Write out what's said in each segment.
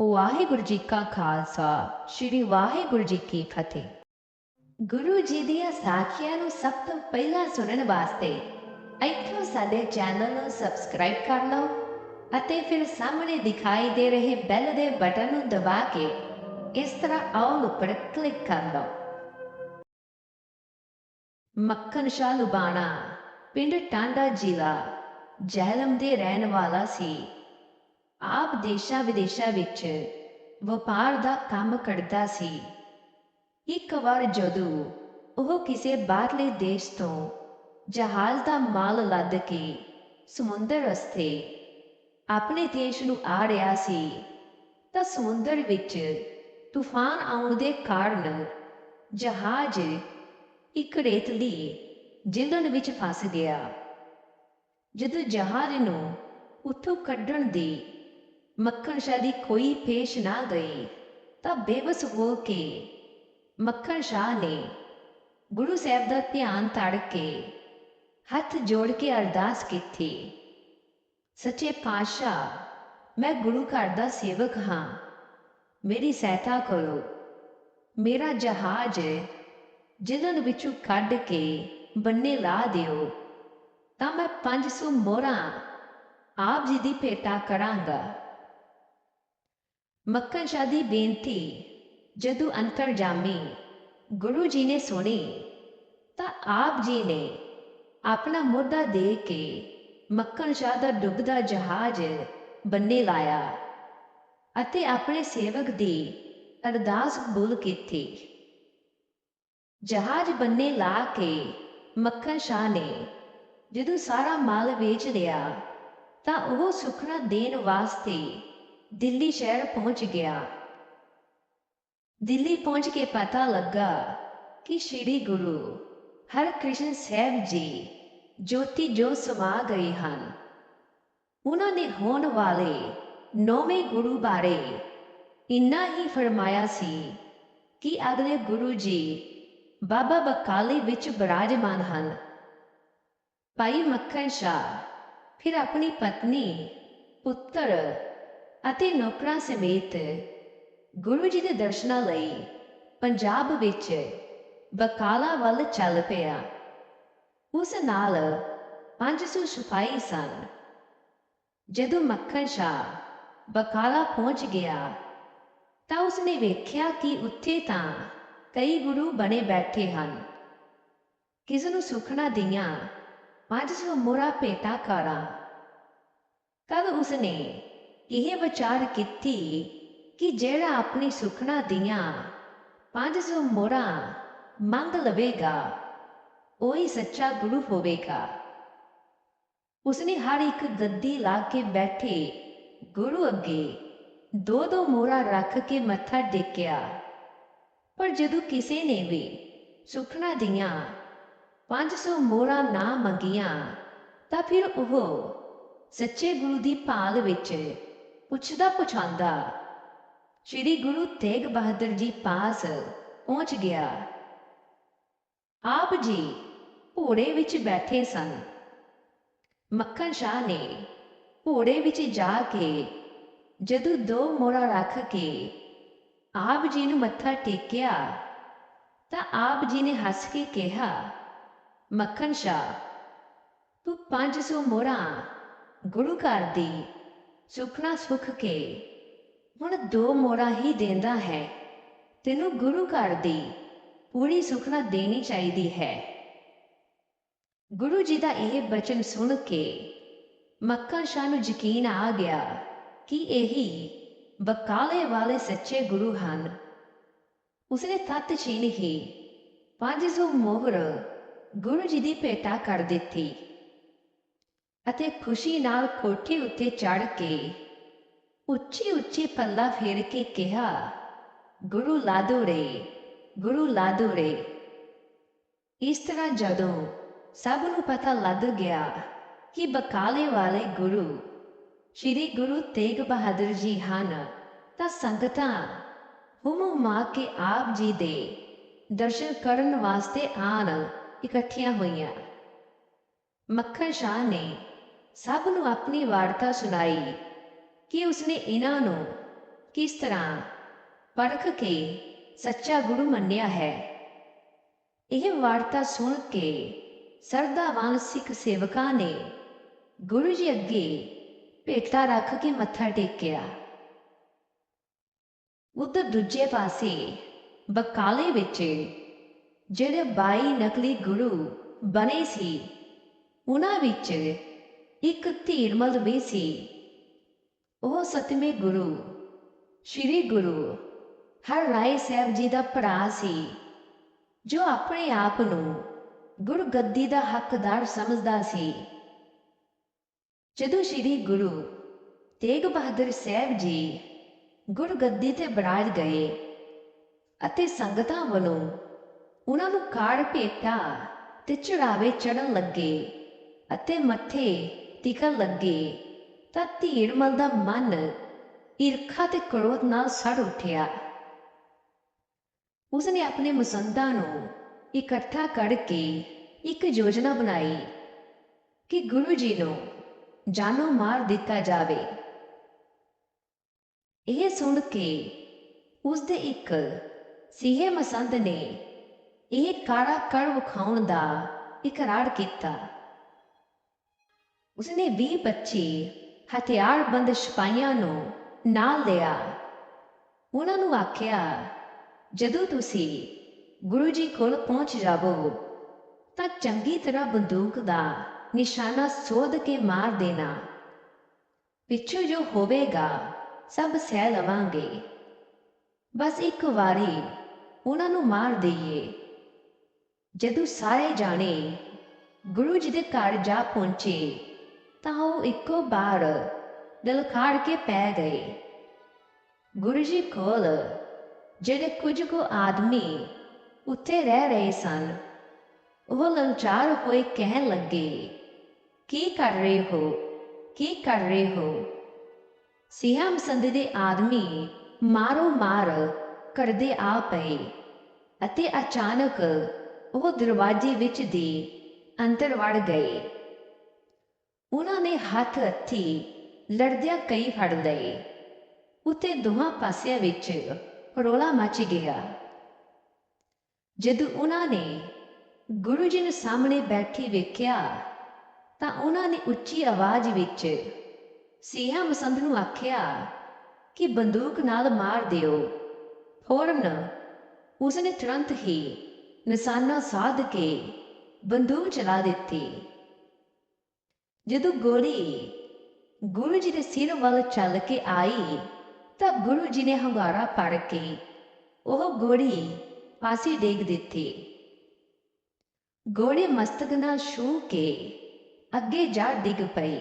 ਵਾਹਿਗੁਰੂ ਜੀ ਕਾ ਖਾਲਸਾ, ਸ੍ਰੀ ਵਾਹਿਗੁਰੂ ਜੀ ਕੀ ਫਤਿਹ। ਗੁਰੂ ਜੀ ਦੀਆਂ ਸਾਖੀਆਂ ਨੂੰ ਸਭ ਤੋਂ ਪਹਿਲਾਂ ਸੁਣਨ ਵਾਸਤੇ ਇੱਥੋਂ ਸਾਡੇ ਚੈਨਲ ਨੂੰ ਸਬਸਕ੍ਰਾਈਬ ਕਰ ਲਓ ਅਤੇ ਫਿਰ ਸਾਹਮਣੇ ਦਿਖਾਈ ਦੇ ਰਹੇ ਬੈਲ ਦੇ ਬਟਨ ਨੂੰ ਦਬਾ ਕੇ ਇਸ ਤਰ੍ਹਾਂ ਆਲ ਉੱਪਰ ਕਲਿੱਕ ਕਰ ਲਓ। ਮੱਖਣ ਸ਼ਾਹ ਲੁਬਾਣਾ, ਪਿੰਡ ਟਾਂਡਾ ਜ਼ਿਲ੍ਹਾ, ਜਹਿਲਮ ਦੇ ਰਹਿਣ ਵਾਲਾ ਸੀ। ਆਪ ਦੇਸ਼ਾਂ ਵਿਦੇਸ਼ਾਂ ਵਿੱਚ ਵਪਾਰ ਦਾ ਕੰਮ ਕਰਦਾ ਸੀ। ਇੱਕ ਵਾਰ ਜਦੋਂ ਉਹ ਕਿਸੇ ਬਾਹਰਲੇ ਦੇਸ਼ ਤੋਂ ਜਹਾਜ਼ ਦਾ ਮਾਲ ਲੱਦ ਕੇ ਸਮੁੰਦਰ ਰਸਤੇ ਆਪਣੇ ਦੇਸ਼ ਨੂੰ ਆ ਰਿਹਾ ਸੀ, ਤਾਂ ਸਮੁੰਦਰ ਵਿੱਚ ਤੂਫਾਨ ਆਉਣ ਦੇ ਕਾਰਨ ਜਹਾਜ਼ ਇੱਕ ਰੇਤਲੀ ਜਿਲਣ ਵਿੱਚ ਫਸ ਗਿਆ। ਜਦੋਂ ਜਹਾਜ਼ ਨੂੰ ਉੱਥੋਂ ਕੱਢਣ ਦੀ ਮੱਖਣ ਸ਼ਾਹ ਦੀ ਕੋਈ ਪੇਸ਼ ਨਾ ਗਈ ਤਾਂ ਬੇਵਸ ਹੋ ਕੇ ਮੱਖਣ ਸ਼ਾਹ ਨੇ ਗੁਰੂ ਸਾਹਿਬ ਦਾ ਧਿਆਨ ਤੜ ਕੇ ਹੱਥ ਜੋੜ ਕੇ ਅਰਦਾਸ ਕੀਤੀ ਸੱਚੇ ਪਾਤਸ਼ਾਹ ਮੈਂ ਗੁਰੂ ਘਰ ਦਾ ਸੇਵਕ ਹਾਂ ਮੇਰੀ ਸਹਾਇਤਾ ਕਰੋ ਮੇਰਾ ਜਹਾਜ਼ ਜਿਲਨ ਵਿੱਚੋਂ ਕੱਢ ਕੇ ਬੰਨੇ ਲਾ ਦਿਓ ਤਾਂ ਮੈਂ 500 ਮੋਹਰਾਂ ਆਪ ਜੀ ਦੀ ਭੇਟਾ ਕਰਾਂਗਾ ਮੱਕਨ ਸ਼ਾਹ ਦੀ ਬੇਨਤੀ, ਜਦੋਂ ਅੰਤਰਜਾਮੀ ਗੁਰੂ ਜੀ ਨੇ ਸੁਣੀ, ਤਾਂ ਆਪ ਜੀ ਨੇ ਆਪਣਾ ਮੁੱਦਾ ਦੇ ਕੇ ਮੱਕਨ ਸ਼ਾਹ ਦਾ ਡੁੱਬਦਾ ਜਹਾਜ਼ ਬੰਨੇ ਲਾਇਆ ਅਤੇ ਆਪਣੇ ਸੇਵਕ ਦੀ ਅਰਦਾਸ ਕਬੂਲ ਕੀਤੀ। ਜਹਾਜ਼ ਬੰਨੇ ਲਾ ਕੇ ਮੱਖਣ ਸ਼ਾਹ ਨੇ ਜਦੋਂ ਸਾਰਾ ਮਾਲ ਵੇਚ ਲਿਆ, ਤਾਂ ਉਹ ਸੁਖਣਾ ਦੇਣ ਵਾਸਤੇ ਦਿੱਲੀ ਸ਼ਹਿਰ ਪਹੁੰਚ ਗਿਆ। ਦਿੱਲੀ ਪਹੁੰਚ ਕੇ ਪਤਾ ਲੱਗਾ ਕਿ ਸ੍ਰੀ ਗੁਰੂ ਹਰਕ੍ਰਿਸ਼ਨ ਸਾਹਿਬ ਜੀ, ਜੋਤੀ ਜੋ ਸਮਾ ਗਏ ਹਨ। ਉਹਨਾਂ ਨੇ ਹੋਣ ਵਾਲੇ ਨੌਵੇਂ ਗੁਰੂ ਬਾਰੇ ਇੰਨਾ ਹੀ ਫਰਮਾਇਆ ਸੀ ਕਿ ਅਗਲੇ ਗੁਰੂ ਜੀ ਬਾਬਾ ਬਕਾਲੇ ਵਿੱਚ ਬਰਾਜਮਾਨ ਹਨ। ਭਾਈ ਮੱਖਣ ਸ਼ਾਹ, ਫਿਰ ਆਪਣੀ ਪਤਨੀ, ਪੁੱਤਰ ਅਤੇ ਨੌਕਰਾਂ ਸਮੇਤ ਗੁਰੂ ਜੀ ਦੇ ਦਰਸ਼ਨਾਂ ਲਈ ਪੰਜਾਬ ਵਿੱਚ ਬਕਾਲਾ ਵੱਲ ਚੱਲ ਪਿਆ। ਉਸ ਨਾਲ 500 ਸਿਪਾਹੀ ਸਨ। ਜਦੋਂ ਮੱਖਣ ਸ਼ਾਹ ਬਕਾਲਾ ਪਹੁੰਚ ਗਿਆ, ਤਾਂ ਉਸਨੇ ਵੇਖਿਆ ਕਿ ਉੱਥੇ ਤਾਂ ਕਈ ਗੁਰੂ ਬਣੇ ਬੈਠੇ ਹਨ। ਕਿਸ ਨੂੰ ਸੁਖਣਾ ਦੀਆਂ 500 ਮੋਰਾ ਭੇਟਾ ਕਰਾਂ। ਤਦ ਉਸਨੇ ਇਹ ਵਿਚਾਰ ਕੀਤੀ ਕਿ ਜਿਹੜਾ ਆਪਣੀ ਸੁਖਣਾ ਦੀਆਂ 500 ਮੋਰਾ ਮੰਗ ਲਵੇਗਾ, ਉਹੀ ਸੱਚਾ ਗੁਰੂ ਹੋਵੇਗਾ। ਉਸਨੇ ਹਰ ਇੱਕ ਗੱਦੀ ਲਾ ਕੇ ਬੈਠੇ ਗੁਰੂ ਅੱਗੇ ਦੋ ਦੋ ਮੋਰਾ ਰੱਖ ਕੇ ਮੱਥਾ ਟੇਕਿਆ। ਪਰ ਜਦੋਂ ਕਿਸੇ ਨੇ ਵੀ ਸੁਖਣਾ ਦੀਆਂ 500 ਮੋਰਾ ਨਾ ਮੰਗੀਆਂ, ਤਾਂ ਫਿਰ ਉਹ ਸੱਚੇ ਗੁਰੂ ਦੀ ਭਾਲ ਵਿੱਚ ਪੁੱਛਦਾ ਪੁਛਾਂਦਾ, ਸ੍ਰੀ ਗੁਰੂ ਤੇਗ ਬਹਾਦਰ ਜੀ ਪਾਸ ਪਹੁੰਚ ਗਿਆ। ਆਪ ਜੀ ਘੋੜੇ ਵਿੱਚ ਬੈਠੇ ਸਨ। ਮੱਖਣ ਸ਼ਾਹ ਨੇ ਘੋੜੇ ਵਿੱਚ ਜਾ ਕੇ ਜਦੋਂ ਦੋ ਮੋਰਾ ਰੱਖ ਕੇ ਆਪ ਜੀ ਨੂੰ ਮੱਥਾ ਟੇਕਿਆ, ਤਾਂ ਆਪ ਜੀ ਨੇ ਹੱਸ ਕੇ ਕਿਹਾ, ਮੱਖਣ ਸ਼ਾਹ, ਤੂੰ 500 ਮੋਰਾ ਗੁਰੂ ਘਰ ਦੀ ਸੁਖਣਾ ਸੁਖ ਕੇ। ਹੁਣ ਦੋ ਮੋਰਾ ਹੀ ਦਿੰਦਾ ਹੈ। ਤੈਨੂੰ ਗੁਰੂ ਘਰ ਦੀ ਪੂਰੀ ਸੁਖਣਾ ਦੇਣੀ ਚਾਹੀਦੀ ਹੈ। ਗੁਰੂ ਜੀ ਦਾ ਇਹ ਬਚਨ ਸੁਣ ਕੇ ਮੱਕਾ ਸ਼ਾਹ ਨੂੰ ਯਕੀਨ ਆ ਗਿਆ ਕਿ ਇਹੀ ਬਕਾਲੇ ਵਾਲੇ ਸੱਚੇ ਗੁਰੂ ਹਨ। ਉਸਨੇ ਤਤ ਛੀਨ ਹੀ 500 ਮੋਹਰ ਗੁਰੂ ਜੀ ਦੀ ਭੇਟਾ ਕਰ ਦਿੱਤੀ। ਅਤੇ ਖੁਸ਼ੀ ਨਾਲ ਕੋਠੀ ਉੱਤੇ ਚੜ ਕੇ ਉੱਚੀ ਉੱਚੀ ਪੱਲਾ ਫੇਰ ਕੇ ਕਿਹਾ, ਗੁਰੂ ਲਾਦੋ ਰੇ, ਗੁਰੂ ਲਾਦੋ ਰੇ। ਇਸ ਤਰ੍ਹਾਂ ਜਦੋਂ ਸਭ ਨੂੰ ਪਤਾ ਲੱਗ ਗਿਆ ਕਿ ਬਕਾਲੇ ਵਾਲੇ ਗੁਰੂ ਸ਼੍ਰੀ ਗੁਰੂ ਤੇਗ ਬਹਾਦਰ ਜੀ ਹਨ, ਤਾਂ ਸੰਗਤਾਂ ਹੁਮ ਕੇ ਆਪ ਜੀ ਦੇ ਦਰਸ਼ਨ ਕਰਨ ਵਾਸਤੇ ਆਣ ਇਕੱਠੀਆਂ ਹੋਈਆਂ। ਮੱਖਣ ਸ਼ਾਹ ਨੇ ਸਭ ਨੂੰ ਆਪਣੀ ਵਾਰਤਾ ਸੁਣਾਈ ਕਿ ਉਸਨੇ ਇਹਨਾਂ ਨੂੰ ਕਿਸ ਤਰ੍ਹਾਂ ਪਰਖ ਕੇ ਸੱਚਾ ਗੁਰੂ ਮੰਨਿਆ ਹੈ। ਇਹ ਵਾਰਤਾ ਸੁਣ ਕੇ ਸਰਦਾਵਾਨ ਸਿੱਖ ਸੇਵਕਾਂ ਨੇ ਗੁਰੂ ਜੀ ਅੱਗੇ ਭੇਟਾ ਰੱਖ ਕੇ ਮੱਥਾ ਟੇਕਿਆ। ਉਧਰ ਦੂਜੇ ਪਾਸੇ ਬਕਾਲੇ ਵਿੱਚ ਜਿਹੜੇ 22 ਨਕਲੀ ਗੁਰੂ ਬਣੇ ਸੀ, ਉਹਨਾਂ ਵਿੱਚ ਇੱਕ ਧੀਰਮਲ ਵੀ ਸੀ। ਉਹ ਸਤਵੇਂ ਗੁਰੂ, ਸ੍ਰੀ ਗੁਰੂ ਹਰ ਰਾਏ ਸਾਹਿਬ ਜੀ ਦਾ ਭਰਾ ਸੀ, ਜੋ ਆਪਣੇ ਆਪ ਨੂੰ ਗੁਰਗੱਦੀ ਦਾ ਹੱਕਦਾਰ ਸਮਝਦਾ ਸੀ। ਜਦੋਂ ਸ੍ਰੀ ਗੁਰੂ ਤੇਗ ਬਹਾਦਰ ਸਾਹਿਬ ਜੀ ਗੁਰਗੱਦੀ ਤੇ ਬਰਾਜ ਗਏ ਅਤੇ ਸੰਗਤਾਂ ਵੱਲੋਂ ਉਹਨਾਂ ਨੂੰ ਕਾਰ ਭੇਟਾ ਤੇ ਚੜਾਵੇ ਚੜਨ ਲੱਗੇ ਅਤੇ ਮੱਥੇ ਟਿਕਣ ਲੱਗੇ ਤਾਂ ਧੀਰਮਲ ਦਾ ਮਨ ਈਰਖਾ ਤੇ ਕ੍ਰੋਧ ਨਾਲ ਸੜ ਉੱਠਿਆ। ਉਸਨੇ ਆਪਣੇ ਮਸੰਦਾਂ ਨੂੰ ਇਕੱਠਾ ਕਰਕੇ ਇੱਕ ਯੋਜਨਾ ਬਣਾਈ ਕਿ ਗੁਰੂ ਜੀ ਨੂੰ ਜਾਨੋਂ ਮਾਰ ਦਿੱਤਾ ਜਾਵੇ। ਇਹ ਸੁਣ ਕੇ ਉਸ ਦੇ ਇੱਕ ਸੀਹੇ ਮਸੰਦ ਨੇ ਇਹ ਕਾਰਾ ਕਰ ਵਿਖਾਉਣ ਦਾ ਇਕਰਾਰ ਕੀਤਾ। ਉਸਨੇ 20 25 ਹਥਿਆਰਬੰਦ ਸਿਪਾਹੀਆਂ ਨੂੰ ਨਾਲ ਲਿਆ। ਉਹਨਾਂ ਨੂੰ ਆਖਿਆ, ਜਦੋਂ ਤੁਸੀਂ ਗੁਰੂ ਜੀ ਕੋਲ ਪਹੁੰਚ ਜਾਵੋ, ਤਾਂ ਚੰਗੀ ਤਰ੍ਹਾਂ ਬੰਦੂਕ ਦਾ ਨਿਸ਼ਾਨਾ ਸੋਧ ਕੇ ਮਾਰ ਦੇਣਾ। ਪਿੱਛੋਂ ਜੋ ਹੋਵੇਗਾ, ਸਭ ਸਹਿ ਲਵਾਂਗੇ। ਬਸ ਇੱਕ ਵਾਰੀ ਉਹਨਾਂ ਨੂੰ ਮਾਰ ਦਈਏ। ਜਦੋਂ ਸਾਰੇ ਜਾਣੇ ਗੁਰੂ ਜੀ ਦੇ ਘਰ ਜਾ ਪਹੁੰਚੇ ਤਾਂ ਉਹ ਇੱਕੋ ਬਾਰ ਲਲਕਾਰ ਕੇ ਪੈ ਗਏ ਗੁਰੂ ਜੀ ਕੋਲ ਜਿਹੜੇ ਕੁਝ ਕੁ ਆਦਮੀ ਉੱਥੇ ਰਹਿ ਰਹੇ ਸਨ, ਉਹ ਲਲਚਾਰ ਹੋਏ ਕਹਿਣ ਲੱਗੇ, ਕੀ ਕਰ ਰਹੇ ਹੋ? ਕੀ ਕਰ ਰਹੇ ਹੋ? ਸਿਆਮ ਸੰਦ ਦੇ ਆਦਮੀ ਮਾਰੋ ਮਾਰ ਕਰਦੇ ਆ ਪਏ ਅਤੇ ਅਚਾਨਕ ਉਹ ਦਰਵਾਜ਼ੇ ਵਿੱਚ ਦੀ ਅੰਦਰ ਵੜ ਗਏ। ਉਹਨਾਂ ਨੇ ਹੱਥ ਹੱਥੀ ਲੜਦਿਆਂ ਕਈ ਫੜ ਲਏ। ਉਤੇ ਦੋਹਾਂ ਪਾਸਿਆਂ ਵਿੱਚ ਰੋਲਾ ਮਚ ਗਿਆ। ਜਦੋਂ ਉਹਨਾਂ ਨੇ ਗੁਰੂ ਜੀ ਨੂੰ ਸਾਹਮਣੇ ਬੈਠੇ ਵੇਖਿਆ, ਤਾਂ ਉਹਨਾਂ ਨੇ ਉੱਚੀ ਆਵਾਜ਼ ਵਿੱਚ ਸੀਹਾ ਮਸੰਦ ਨੂੰ ਆਖਿਆ, ਕਿ ਬੰਦੂਕ ਨਾਲ ਮਾਰ ਦਿਓ। ਫੌਰਨ ਉਸਨੇ ਤੁਰੰਤ ਹੀ ਨਿਸ਼ਾਨਾ ਸਾਧ ਕੇ ਬੰਦੂਕ ਚਲਾ ਦਿੱਤੀ। ਜਦੋਂ ਗੋਲੀ ਗੁਰੂ ਜੀ ਦੇ ਸਿਰ ਵੱਲ ਚੱਲ ਕੇ ਆਈ, ਤਾਂ ਗੁਰੂ ਜੀ ਨੇ ਹੰਗਾਰਾ ਪੜ ਕੇ ਉਹ ਗੋਲੀ ਪਾਸੇ ਡੇਗ ਦਿੱਤੀ। ਗੋਲੀ ਮਸਤਕ ਨਾਲ ਛੂ ਕੇ ਅੱਗੇ ਜਾ ਡਿੱਗ ਪਈ।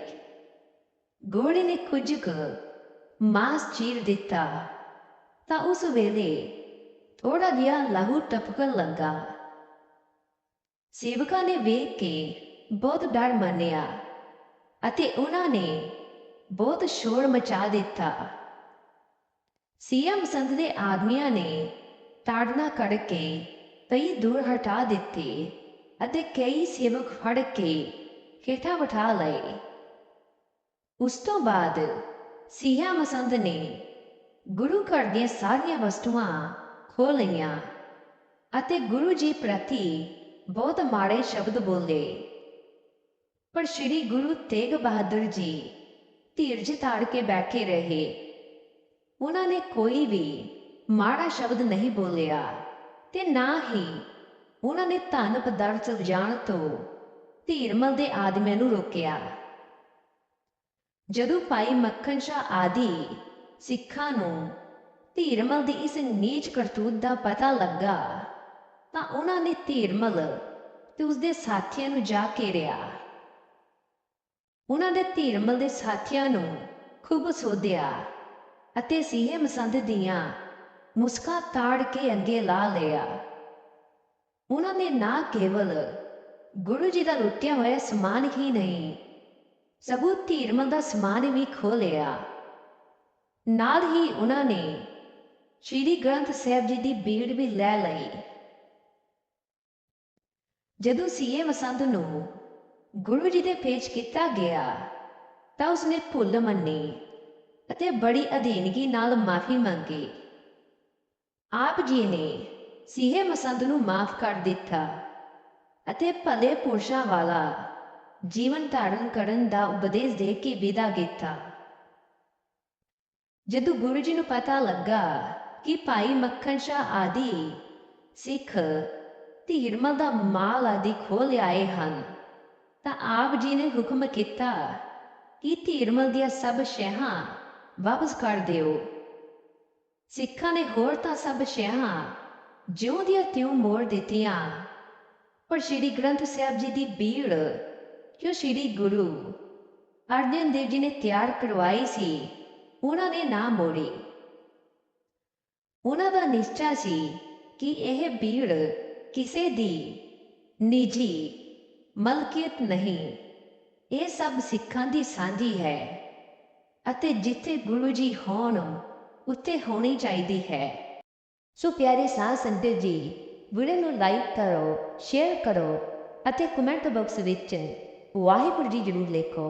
ਗੋੜੀ ਨੇ ਕੁਝ ਕੁ ਮਾਸ ਚੀਰ ਦਿੱਤਾ, ਤਾਂ ਉਸ ਵੇਲੇ ਥੋੜਾ ਜਿਹਾ ਲਹੂ ਟਪਕਣ ਲੱਗਾ। ਸੇਵਕਾਂ ਨੇ ਵੇਖ ਕੇ ਬਹੁਤ ਡਰ ਮੰਨਿਆ। ਅਤੇ ਉਹਨਾਂ ਨੇ ਬਹੁਤ ਸ਼ੋਰ ਮਚਾ ਦਿੱਤਾ। ਸੀਐਮ ਸੰਤ ਦੇ ਆਦਮੀਆਂ ਨੇ ਤਾੜਨਾ ਕੱਢ ਕੇ ਕਈ ਦੂਰ ਹਟਾ ਦਿੱਤੇ ਅਤੇ ਕਈ ਸੇਵਕ ਫੜ ਕੇ ਹੇਠਾਂ ਬਿਠਾ ਲਏ। ਉਸ ਤੋਂ ਬਾਅਦ ਸੀਹਾ ਮਸੰਦ ਨੇ ਗੁਰੂ ਘਰ ਦੀਆਂ ਸਾਰੀਆਂ ਵਸਤੂਆਂ ਖੋਹ ਲਈਆਂ ਅਤੇ ਗੁਰੂ ਜੀ ਪ੍ਰਤੀ ਬਹੁਤ ਮਾੜੇ ਸ਼ਬਦ ਬੋਲੇ। ਪਰ ਸ੍ਰੀ ਗੁਰੂ ਤੇਗ ਬਹਾਦਰ ਜੀ ਧੀਰਜ ਧਾਰ ਕੇ ਬੈਠੇ ਰਹੇ। ਉਹਨਾਂ ਨੇ ਕੋਈ ਵੀ ਮਾੜਾ ਸ਼ਬਦ ਨਹੀਂ ਬੋਲਿਆ ਤੇ ਨਾ ਹੀ ਉਹਨਾਂ ਨੇ ਧਨ ਪਦਾਰਥ ਜਾਣ ਤੋਂ ਧੀਰਮਲ ਦੇ ਆਦਮੀਆਂ ਨੂੰ ਰੋਕਿਆ। ਜਦੋਂ ਭਾਈ ਮੱਖਣ ਸ਼ਾਹ ਆਦਿ ਸਿੱਖਾਂ ਨੂੰ ਧੀਰਮਲ ਦੀ ਇਸ ਨੀਚ ਕਰਤੂਤ ਦਾ ਪਤਾ ਲੱਗਾ, ਤਾਂ ਉਹਨਾਂ ਨੇ ਧੀਰਮਲ ਤੇ ਉਸਦੇ ਸਾਥੀਆਂ ਨੂੰ ਜਾ ਕੇ ਘੇਰਿਆ। ਉਹਨਾਂ ਦੇ ਧੀਰਮਲ ਦੇ ਸਾਥੀਆਂ ਨੂੰ ਖੂਬ ਸੋਧਿਆ ਅਤੇ ਸੀਹੇ ਮਸੰਦ ਦੀਆਂ ਮੁਸਕਾ ਤਾੜ ਕੇ ਅੱਗੇ ਲਾ ਲਿਆ। ਉਹਨਾਂ ਨੇ ਨਾ ਕੇਵਲ ਗੁਰੂ ਜੀ ਦਾ ਲੁੱਟਿਆ ਹੋਇਆ ਸਮਾਨ ਹੀ ਨਹੀਂ, ਸਗੋਂ ਧੀਰਮਲ ਦਾ ਸਮਾਨ ਵੀ ਖੋ ਲਿਆ। ਨਾਲ ਹੀ ਉਹਨਾਂ ਨੇ ਸ਼੍ਰੀ ਗ੍ਰੰਥ ਸਾਹਿਬ ਜੀ ਦੀ ਬੀੜ ਵੀ ਲੈ ਲਈ। ਜਦੋਂ ਸੀਏ ਮਸੰਦ ਨੂੰ ਗੁਰੂ ਜੀ ਦੇ ਪੇਸ਼ ਕੀਤਾ ਗਿਆ, ਤਾਂ ਉਸਨੇ ਭੁੱਲ ਮੰਨੀ ਅਤੇ ਬੜੀ ਅਧੀਨਗੀ ਨਾਲ ਮਾਫੀ ਮੰਗੀ। ਆਪ ਜੀ ਨੇ ਸੀਹੇ ਮਸੰਦ ਨੂੰ ਮਾਫ ਕਰ ਦਿੱਤਾ ਅਤੇ ਭਲੇ ਪੁਰਸ਼ਾਂ ਵਾਲਾ ਜੀਵਨ ਧਾਰਨ ਕਰਨ ਦਾ ਉਪਦੇਸ਼ ਦੇ ਕੇ ਵਿਦਾ ਕੀਤਾ। ਜਦੋਂ ਗੁਰੂ ਜੀ ਨੂੰ ਪਤਾ ਲੱਗਾ ਕਿ ਭਾਈ ਮੱਖਣ ਸ਼ਾਹ ਆਦਿ ਸਿੱਖ ਧੀਰਮਲ ਦਾ ਮਾਲ ਆਦਿ ਖੋਹ ਲਿਆਏ ਹਨ ਤਾਂ ਆਪ ਜੀ ਨੇ ਹੁਕਮ ਕੀਤਾ ਕਿ ਧੀਰਮਲ ਦੀਆਂ ਸਭ ਸ਼ਹਿਆਂ ਵਾਪਸ ਕਰ ਦਿਓ। ਸਿੱਖਾਂ ਨੇ ਹੋਰ ਤਾਂ ਸਭ ਸ਼ਹਿਆਂ ਜਿਉਂ ਦੀਆਂ ਤਿਉਂ ਮੋੜ ਦਿੱਤੀਆਂ। ਪਰ ਸ੍ਰੀ ਗ੍ਰੰਥ ਸਾਹਿਬ ਜੀ ਦੀ ਬੀੜ ਜੋ ਸ੍ਰੀ ਗੁਰੂ ਅਰਜਨ ਦੇਵ ਜੀ ਨੇ ਤਿਆਰ ਕਰਵਾਈ ਸੀ, ਉਹਨਾਂ ਨੇ ਨਾ ਮੋੜੀ। ਉਹਨਾਂ ਦਾ ਨਿਸ਼ਚਾ ਸੀ ਕਿ ਇਹ ਬੀੜ ਕਿਸੇ ਦੀ ਨਿੱਜੀ ਮਲਕੀਅਤ ਨਹੀਂ। ਇਹ ਸਭ ਸਿੱਖਾਂ ਦੀ ਸਾਂਝੀ ਹੈ ਅਤੇ ਜਿੱਥੇ ਗੁਰੂ ਜੀ ਹੋਣ, ਉੱਥੇ ਹੋਣੀ ਚਾਹੀਦੀ ਹੈ। ਸੋ ਪਿਆਰੇ ਸਾਧ ਸੰਗਤ ਜੀ, ਵੀਡੀਓ ਨੂੰ ਲਾਈਕ ਕਰੋ ਸ਼ੇਅਰ ਕਰੋ ਅਤੇ ਕਮੈਂਟ ਬਾਕਸ ਵਿੱਚ ਵਾਹਿਗੁਰੂ ਜੀ ਜ਼ਰੂਰ ਲਿਖੋ।